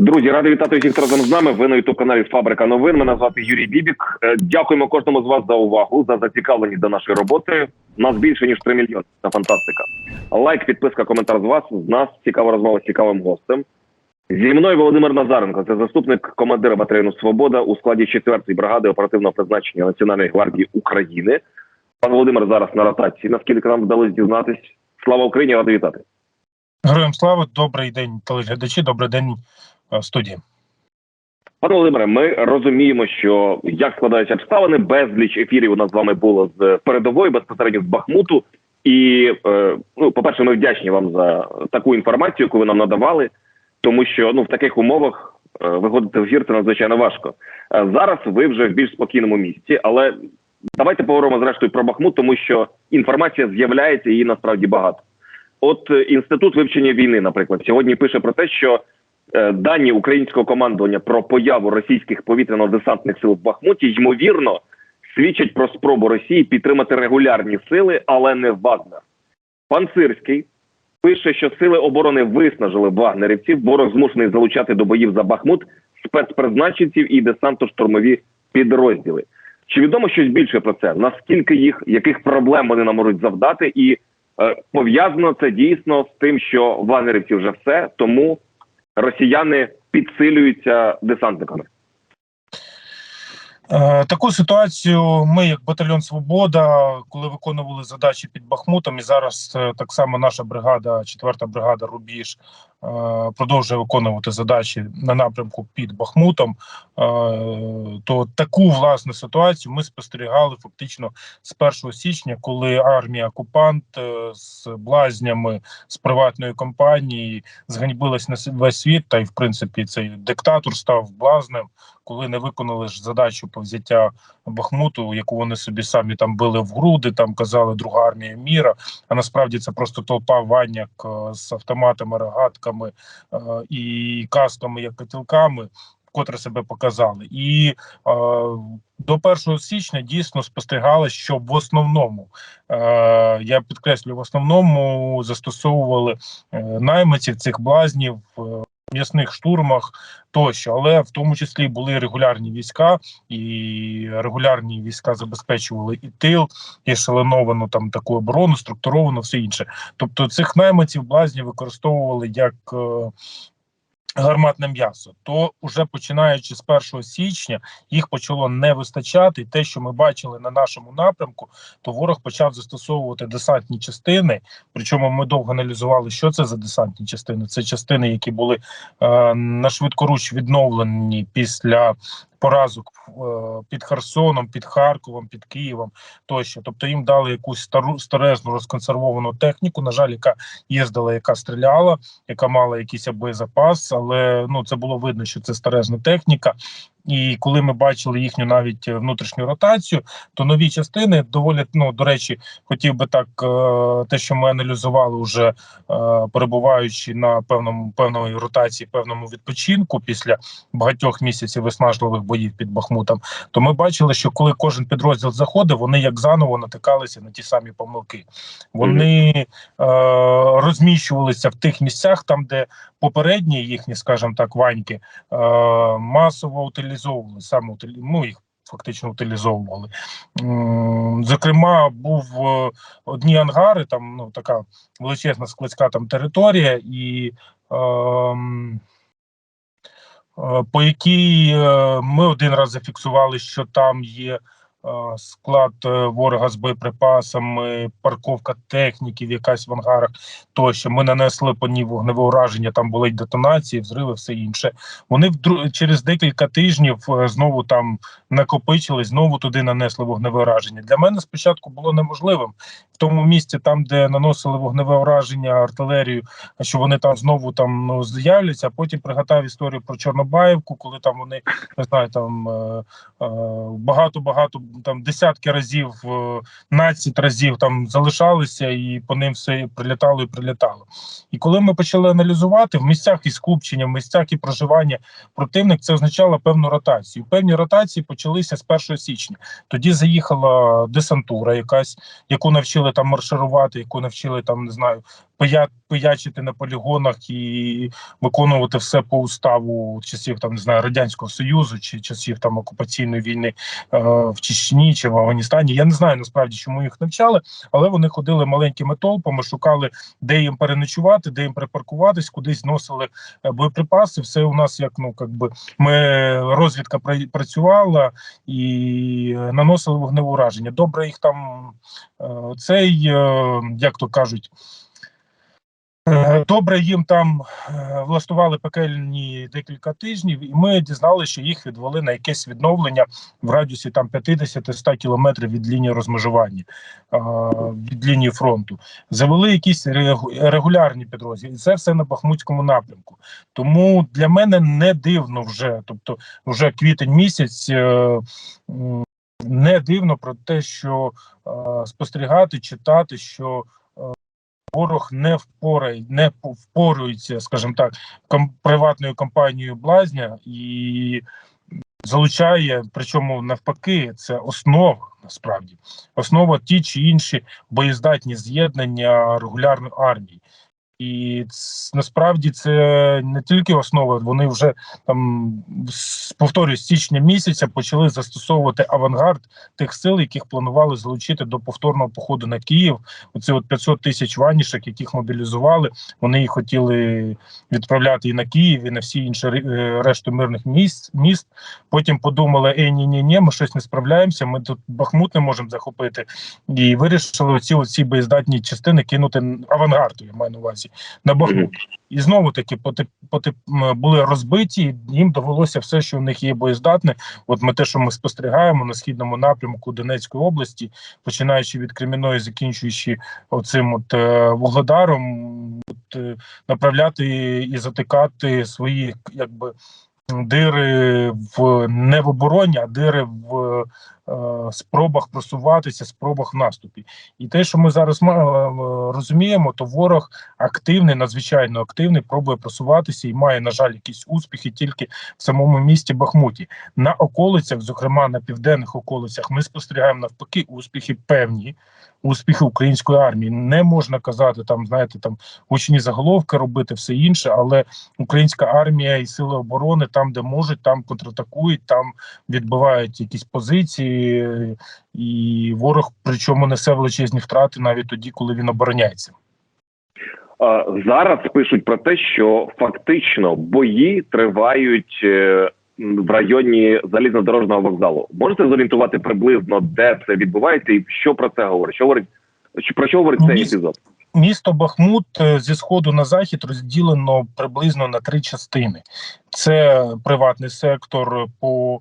Друзі, радий вітати всіх разом з нами. Ви на youtube каналі Фабрика новин. Мене звати Юрій Бібік. Е, Дякуємо кожному з вас за увагу, за зацікавленість до нашої роботи. Нас більше ніж 3 мільйони. Це фантастика. Лайк, підписка, коментар з вас. З нас цікава розмова з цікавим гостем. Зі мною Володимир Назаренко, це заступник командира батальйону Свобода у складі 4-ї бригади оперативного призначення Національної гвардії України. Пан Володимир зараз на ротації. Наскільки нам вдалося дізнатись? Слава Україні, радий вітати. Героям слава, добрий день, телеглядачі, добрий день е, студії. Пане Володимире, ми розуміємо, що як складаються обставини, безліч ефірів у нас з вами було з передової, безпосередньо з Бахмуту. І е, ну, по-перше, ми вдячні вам за таку інформацію, яку ви нам надавали, тому що ну в таких умовах е, виходити в ефір це надзвичайно важко. Зараз ви вже в більш спокійному місці, але давайте поговоримо зрештою про Бахмут, тому що інформація з'являється і її насправді багато. От інститут вивчення війни, наприклад, сьогодні пише про те, що дані українського командування про появу російських повітряно-десантних сил в Бахмуті ймовірно свідчать про спробу Росії підтримати регулярні сили, але не Вагнер. Пан Сирський пише, що сили оборони виснажили вагнерівців. Ворог змушений залучати до боїв за Бахмут спецпризначенців і десантно-штурмові підрозділи. Чи відомо щось більше про це? Наскільки їх яких проблем вони нам можуть завдати? І е, пов'язано це дійсно з тим, що вагнерівці вже все, тому росіяни підсилюються десантниками. Е, Таку ситуацію ми, як батальйон Свобода, коли виконували задачі під Бахмутом, і зараз е, так само наша бригада, четверта бригада Рубіж, продовжує виконувати задачі на напрямку під Бахмутом. е, То таку власне ситуацію ми спостерігали фактично з 1 січня, коли армія окупант е, з блазнями з приватної компанії зганьбилась на весь світ, та й в принципі цей диктатор став блазнем коли не виконали ж задачу по взяття Бахмуту, яку вони собі самі там били в груди, там казали друга армія міра. А насправді це просто толпа ваняк е, з автоматами, рогатками е, і касками, як котілками. Котре себе показали, і е, до 1 січня дійсно спостерігали, що в основному е, я підкреслюю, в основному застосовували е, наймиців цих блазнів е, м'ясних штурмах тощо, але в тому числі були регулярні війська, і регулярні війська забезпечували і тил, і шаленовану там таку оборону, структуровану, все інше. Тобто цих найманців блазні використовували як. Гарматне м'ясо, то вже починаючи з 1 січня їх почало не вистачати. І те, що ми бачили на нашому напрямку, то ворог почав застосовувати десантні частини. Причому ми довго аналізували, що це за десантні частини. Це частини, які були е, на швидкоруч відновлені після поразок е, під Херсоном, під Харковом, під Києвом тощо. Тобто їм дали якусь стару старезну розконсервовану техніку. На жаль, яка їздила, яка стріляла, яка мала якийсь боєзапас, але ну це було видно, що це старезна техніка. І коли ми бачили їхню навіть е, внутрішню ротацію, то нові частини доволі ну до речі, хотів би так, е, те, що ми аналізували вже е, перебуваючи на певному певної ротації, певному відпочинку після багатьох місяців виснажливих боїв під Бахмутом, то ми бачили, що коли кожен підрозділ заходив, вони як заново натикалися на ті самі помилки. Вони розміщувалися в тих місцях, там де попередні їхні, скажімо так, ваньки масово утилізовували саме ну, їх фактично утилізовували. Зокрема, був е, одні ангари, там ну така величезна складська там територія, і ем, е, по якій е, ми один раз зафіксували, що там є. Е, Склад е, ворога з боєприпасами, парковка техніків, якась в ангарах. Тощо ми нанесли по ній вогневе ураження. Там були й детонації, взриви, все інше. Вони вдру- через декілька тижнів е, знову там накопичили, знову туди нанесли вогневе ураження. Для мене спочатку було неможливим тому місці, там де наносили вогневе ураження артилерію, що вони там знову там ну з'являться. А потім пригадав історію про Чорнобаївку, коли там вони не знаю, там е, багато багато там десятки разів, е, 15 разів там залишалися, і по ним все прилітало і прилітало. І коли ми почали аналізувати в місцях і скупчення, в місцях і проживання противник, це означало певну ротацію. Певні ротації почалися з 1 січня. Тоді заїхала десантура, якась яку навчили там марширувати, яку навчили там не знаю пиячити на полігонах і виконувати все по уставу часів там не знаю радянського союзу чи часів там окупаційної війни е, в Чечні чи в Афганістані. Я не знаю насправді, чому їх навчали, але вони ходили маленькими толпами, шукали, де їм переночувати, де їм припаркуватись, кудись зносили е, боєприпаси. Все у нас як ну як би ми розвідка працювала і наносили вогневе ураження. Добре, їх там е, цей, е, як то кажуть. Е, Добре, їм там е, влаштували пекельні декілька тижнів, і ми дізналися, що їх відвели на якесь відновлення в радіусі там 50-100 кілометрів від лінії розмежування е, від лінії фронту. Завели якісь регулярні підрозділи. І це все на Бахмутському напрямку. Тому для мене не дивно вже, тобто вже квітень місяць. Не дивно про те, що спостерігати, читати, що ворог не впорає, не впорується, скажімо так, ком, приватною компанією блазня і залучає, причому навпаки, це основа насправді основа ті чи інші боєздатні з'єднання регулярної армії. І насправді це не тільки основа, вони вже там повторюю, з січня місяця почали застосовувати авангард тих сил, яких планували залучити до повторного походу на Київ. Оце от 500 тисяч ванішек, яких мобілізували. Вони їх хотіли відправляти і на Київ, і на всі інші е, решту мирних місць міст. Потім подумали: ей, ні, ні, ні, ми щось не справляємося. Ми тут Бахмут не можемо захопити. І вирішили оці оці боєздатні частини кинути авангарду. Я маю на увазі на Бахмут. І знову таки поти, поти, були розбиті. Їм довелося все, що в них є боєздатне. От ми те, що ми спостерігаємо на східному напрямку Донецької області, починаючи від Креміної, закінчуючи оцим от е, вугледаром, от, е, направляти і затикати свої якби. Дири в не в обороні, а дири в е, спробах просуватися, спробах в наступі. І те, що ми зараз ма- е, розуміємо, то ворог активний, надзвичайно активний, пробує просуватися і має, на жаль, якісь успіхи тільки в самому місті Бахмуті. На околицях, зокрема на південних околицях, ми спостерігаємо навпаки успіхи певні. Успіхи української армії не можна казати там, знаєте, там гучні заголовки робити, все інше, але українська армія і сили оборони там, де можуть, там контратакують, там відбивають якісь позиції, і ворог причому несе величезні втрати навіть тоді, коли він обороняється. Зараз пишуть про те, що фактично бої тривають е, в районі залізнодорожного вокзалу. Можете зорієнтувати приблизно, де це відбувається, і що про це говорить? Що говорить про що говорить цей епізод? Місто Бахмут е, зі сходу на захід розділено приблизно на три частини: це приватний сектор по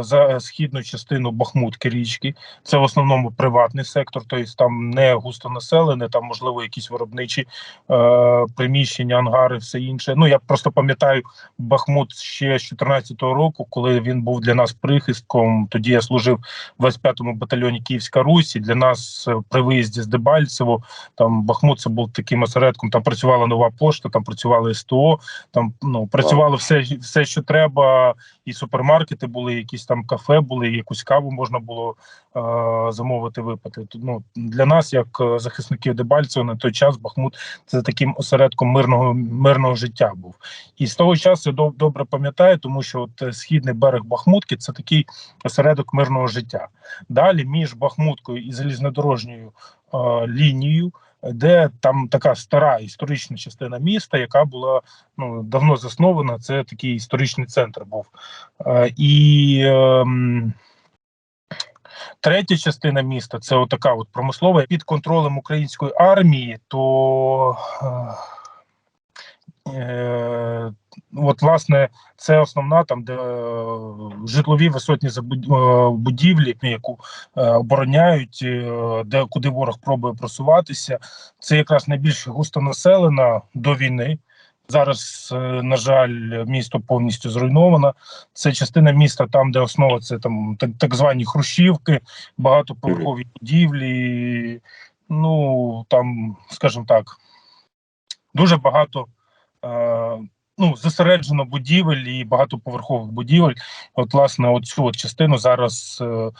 за східну частину Бахмутки річки. Це в основному приватний сектор, тобто там не густонаселене, там можливо якісь виробничі е, приміщення, ангари, все інше. Ну я просто пам'ятаю Бахмут ще з 14-го року, коли він був для нас прихистком. Тоді я служив в 25-му батальйоні Київська Русь. І для нас е, при виїзді з Дебальцево там Бахмут це був таким осередком. Там працювала нова пошта, там працювали СТО, там ну працювало все, все, що треба, і супермаркети були, якісь там кафе були, якусь каву можна було е, замовити, випити. Ну для нас, як е, захисників Дебальцево, на той час Бахмут це таким осередком мирного мирного життя був. І з того часу я доб- добре пам'ятаю, тому що от е, східний берег Бахмутки це такий осередок мирного життя. Далі між Бахмуткою і залізнодорожньою е, лінією, де там така стара історична частина міста, яка була ну давно заснована. Це такий історичний центр був. Е, і е, Третя частина міста це отака от промислова під контролем української армії, то е, от власне це основна там, де е, житлові висотні е, будівлі, яку е, обороняють, е, де куди ворог пробує просуватися. Це якраз найбільш густонаселена до війни. Зараз, е, на жаль, місто повністю зруйновано. Це частина міста, там, де основа це там так, так звані хрущівки, багатоповерхові будівлі. Ну там, скажімо так, дуже багато е, ну, зосереджено будівель і багатоповерхових будівель. От, власне, оцю от частину зараз е, е,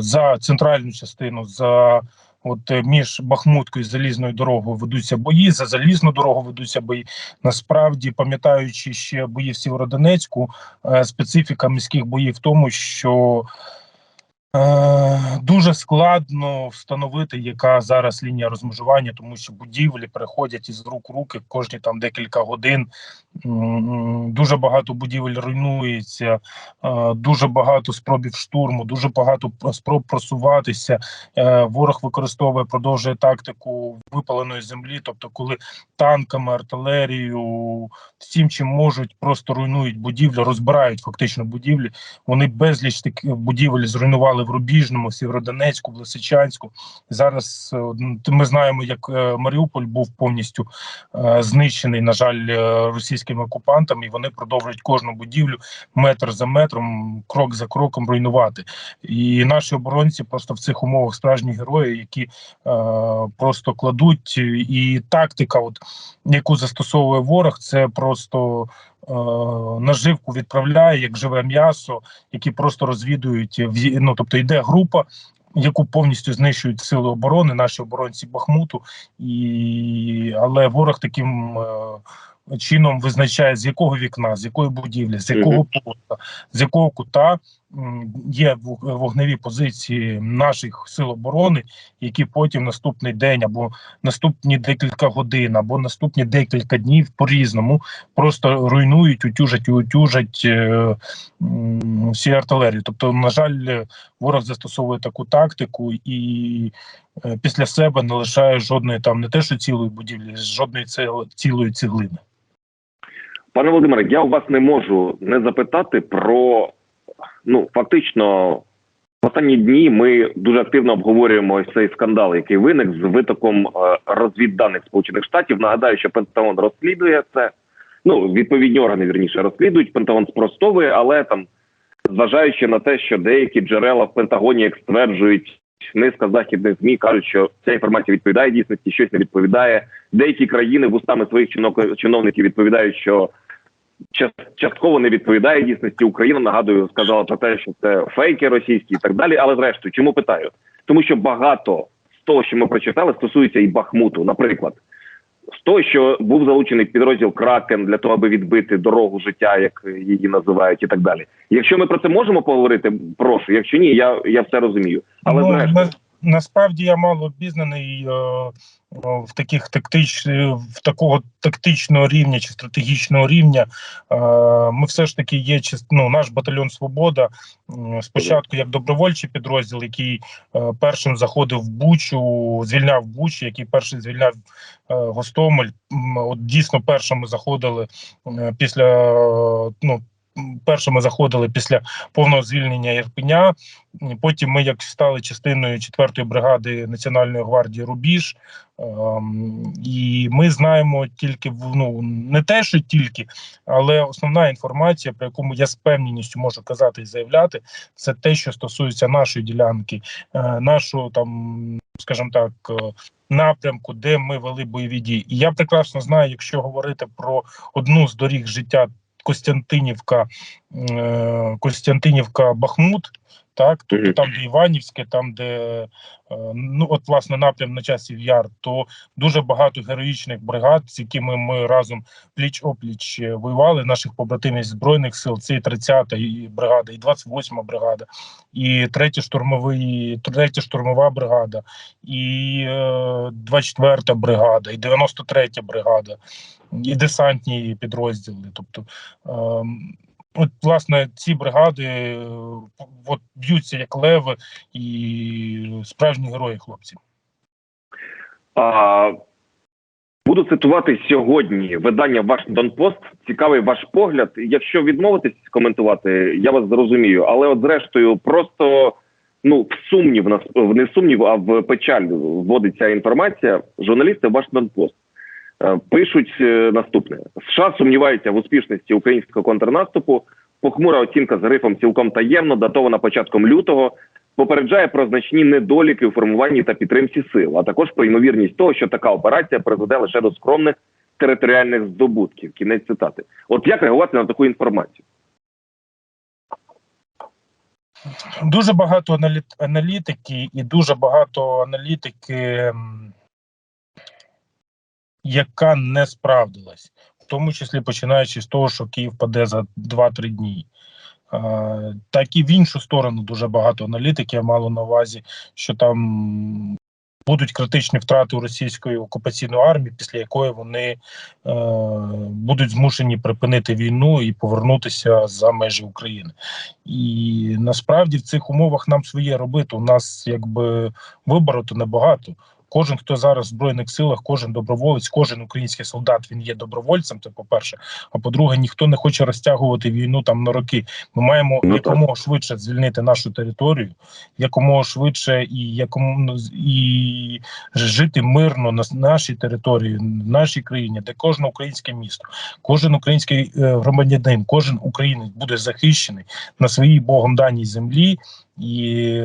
за центральну частину, за От е, між Бахмуткою і залізною дорогою ведуться бої. За залізну дорогу ведуться бої. Насправді, пам'ятаючи ще бої в Сєвєродонецьку, е, специфіка міських боїв в тому, що Е, Дуже складно встановити, яка зараз лінія розмежування, тому що будівлі переходять із рук руки кожні там декілька годин. Дуже багато будівель руйнується, е, дуже багато спробів штурму, дуже багато спроб просуватися. Е, Ворог використовує, продовжує тактику випаленої землі, тобто, коли танками, артилерією, всім чим можуть, просто руйнують будівлі, розбирають фактично будівлі. Вони безліч таких будівель зруйнували в Рубіжному, в Сєвєродонецьку, в Лисичанську. Зараз е, ми знаємо, як Маріуполь був повністю знищений, на жаль, е, російськими окупантами, і вони продовжують кожну будівлю метр за метром, крок за кроком руйнувати. І наші оборонці просто в цих умовах справжні герої, які е, просто кладуть і тактика, от яку застосовує ворог, це просто. е, Наживку відправляє як живе м'ясо, які просто розвідують ну, тобто йде група, яку повністю знищують сили оборони, наші оборонці Бахмуту, і але ворог таким е, чином визначає з якого вікна, з якої будівлі, з якого поста, з якого кута є вог- вогневі позиції наших сил оборони, які потім наступний день або наступні декілька годин, або наступні декілька днів по різному просто руйнують, утюжать і утюжать е, всі артилерії. Тобто, на жаль, ворог застосовує таку тактику і е, після себе не лишає жодної там не те, що цілої будівлі, жодної цел- цілої цеглини. Пане Володимире, я у вас не можу не запитати про ну фактично. В останні дні ми дуже активно обговорюємо цей скандал, який виник з витоком е, розвідданих Сполучених Штатів. Нагадаю, що Пентагон розслідує це. Ну відповідні органи вірніше розслідують. Пентагон спростовує, але там, зважаючи на те, що деякі джерела в Пентагоні як стверджують, низка західних змі кажуть, що ця інформація відповідає дійсності, щось не відповідає. Деякі країни вустами своїх чиновників відповідають, що частково не відповідає дійсності. Україна нагадую, сказала про те, що це фейки російські і так далі. Але зрештою, чому питаю? Тому що багато з того, що ми прочитали, стосується і Бахмуту, наприклад. З того, що був залучений підрозділ Кракен для того, аби відбити дорогу життя, як її називають, і так далі. Якщо ми про це можемо поговорити, прошу. Якщо ні, я, я все розумію. Але знаєш. зрештою, насправді я мало обізнаний е, е, в таких тактич, е, в такого тактичного рівня чи стратегічного рівня. Ми все ж таки є ну, наш батальйон Свобода. Спочатку як добровольчий підрозділ, який першим заходив в Бучу, звільняв Бучу, який перший звільняв Гостомель. От дійсно першими заходили після ну. Першими заходили після повного звільнення Ірпеня. Потім ми, як стали частиною 4-ї бригади Національної гвардії Рубіж, ем, і ми знаємо тільки ну не те, що тільки, але основна інформація, про яку я з певністю можу казати і заявляти, це те, що стосується нашої ділянки, е, нашого там, скажімо так. е, Напрямку, де ми вели бойові дії, і я прекрасно знаю, якщо говорити про одну з доріг життя Костянтинівка, е, Костянтинівка Бахмут, так тобто там, де Іванівське, там, де е, ну от власне напрям на часів яр, то дуже багато героїчних бригад, з якими ми разом пліч опліч е, воювали, наших побратимів збройних сил. Це і 30-та і бригада, і 28-ма бригада, і третя штурмовий, третя штурмова бригада, і е, 24-та бригада, і 93-я бригада, і десантні підрозділи. Тобто, ем, от власне ці бригади е, от б'ються як леви і справжні герої хлопці. А, буду цитувати сьогодні видання Вашингтон Пост. Цікавий ваш погляд. Якщо відмовитись коментувати, я вас зрозумію. Але от зрештою, просто ну в сумнів нас не в сумнів, а в печаль вводить ця інформація. Журналісти Вашингтон Пост е, пишуть е, наступне: США сумніваються в успішності українського контрнаступу. Похмура оцінка з грифом цілком таємно, датована початком лютого попереджає про значні недоліки у формуванні та підтримці сил, а також про ймовірність того, що така операція призведе лише до скромних територіальних здобутків. Кінець цитати. От як реагувати на таку інформацію? Дуже багато аналі- аналітики і дуже багато аналітики, яка не справдилась, в тому числі починаючи з того, що Київ паде за 2-3 дні. Так і в іншу сторону дуже багато аналітиків мало на увазі, що там будуть критичні втрати у російської окупаційної армії, після якої вони е, будуть змушені припинити війну і повернутися за межі України. І насправді в цих умовах нам своє робити. У нас якби вибору то небагато. Кожен, хто зараз в збройних силах, кожен доброволець, кожен український солдат він є добровольцем. Це по-перше. А по-друге, ніхто не хоче розтягувати війну там на роки. Ми маємо Ну, якомога швидше звільнити нашу територію, якомога швидше і якому і жити мирно на нашій території, в нашій країні, де кожне українське місто, кожен український е, громадянин, кожен українець буде захищений на своїй богом даній землі і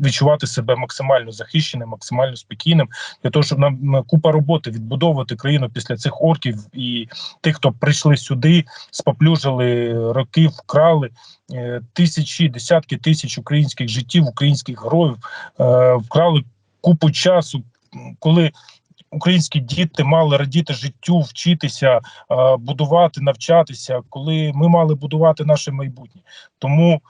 відчувати себе максимально захищеним, максимально спокійним для того, щоб нам купа роботи відбудовувати країну після цих орків і тих, хто прийшли сюди, споплюжили роки, вкрали е, тисячі, десятки тисяч українських життів, українських героїв, е, вкрали купу часу, коли. Українські діти мали радіти життю, вчитися, е, будувати, навчатися, коли ми мали будувати наше майбутнє. Тому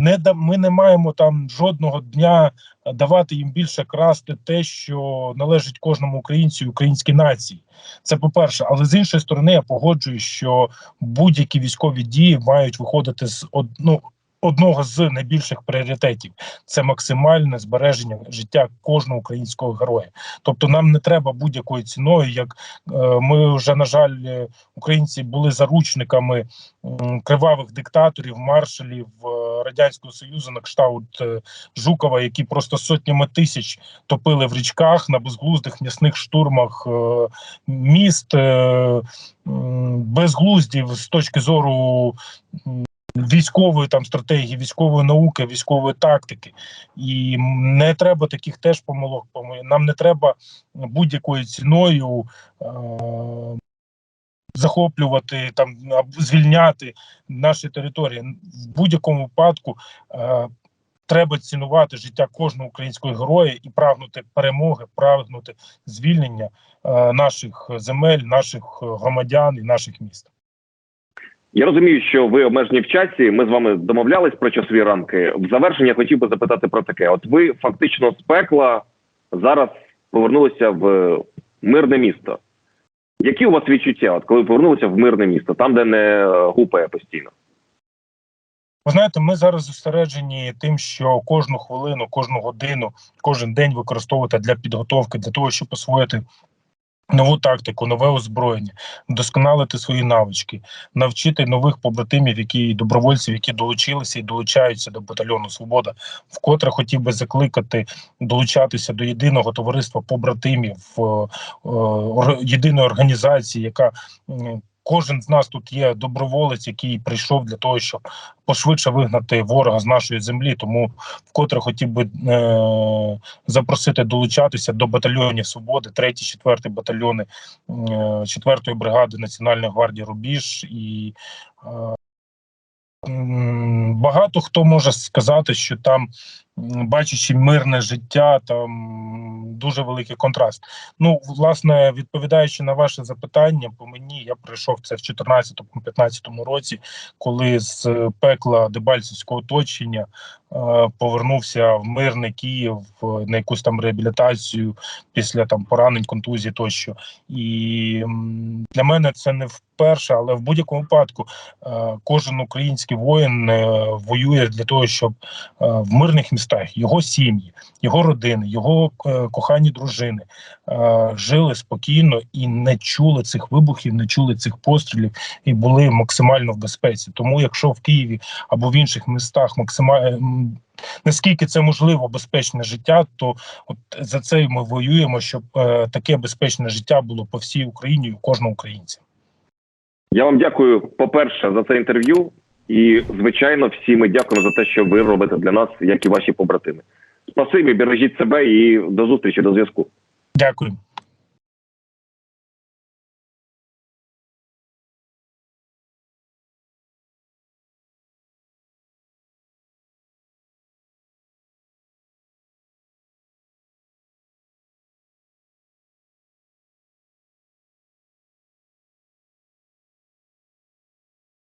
не да ми не маємо там жодного дня е, давати їм більше красти те, що належить кожному українцю українській нації. Це по-перше, але з іншої сторони, я погоджуюсь, що будь-які військові дії мають виходити з од, ну, одного з найбільших пріоритетів це максимальне збереження життя кожного українського героя. Тобто, нам не треба будь-якою ціною, як е, ми вже на жаль, е, українці були заручниками кривавих диктаторів, маршалів радянського союзу на кшталт е, Жукова, які просто сотнями тисяч топили в річках на безглуздих м'ясних штурмах е, міст е, безглуздів з точки зору. Військової там стратегії, військової науки, військової тактики, і не треба таких теж помилок. Нам не треба будь-якою ціною захоплювати там звільняти наші території. В будь-якому випадку е- треба цінувати життя кожного українського героя і прагнути перемоги, прагнути звільнення е- наших земель, наших е, громадян і наших міст. Я розумію, що ви обмежені в часі. Ми з вами домовлялись про часові рамки. В завершення хотів би запитати про таке: от ви фактично з пекла зараз повернулися в мирне місто. Які у вас відчуття, от коли повернулися в мирне місто, там, де не е, гупає постійно? Ви знаєте, ми зараз зосереджені тим, що кожну хвилину, кожну годину, кожен день використовувати для підготовки, для того, щоб освоїти нову тактику, нове озброєння, вдосконалити свої навички, навчити нових побратимів, які добровольців, які долучилися і долучаються до батальйону Свобода. Вкотре хотів би закликати долучатися до єдиного товариства побратимів, е, е, єдиної організації, яка Кожен з нас тут є доброволець, який прийшов для того, щоб пошвидше вигнати ворога з нашої землі. Тому вкотре хотів би е- запросити долучатися до батальйонів свободи, 3, 4 батальйони е- 4-ї бригади Національної гвардії Рубіж і. Е- Багато хто може сказати, що там, бачачи мирне життя, там дуже великий контраст. Ну, власне, відповідаючи на ваше запитання, по мені я пройшов це в 2014-2015 році, коли з пекла Дебальцевського оточення е, повернувся в мирний Київ е, на якусь там реабілітацію після там поранень, контузії тощо. І для мене це не вперше, але в будь-якому випадку е, кожен український воїн воює для того, щоб в мирних містах його сім'ї, його родини, його е, кохані дружини е, жили спокійно і не чули цих вибухів, не чули цих пострілів і були максимально в безпеці. Тому, якщо в Києві або в інших містах максимально наскільки це можливо безпечне життя, то от за це ми воюємо, щоб е, таке безпечне життя було по всій Україні у кожного українця. Я вам дякую, по-перше, за це інтерв'ю. І, звичайно, всі ми дякуємо за те, що ви робите для нас, як і ваші побратими. Спасибі, бережіть себе і до зустрічі, до зв'язку. Дякую.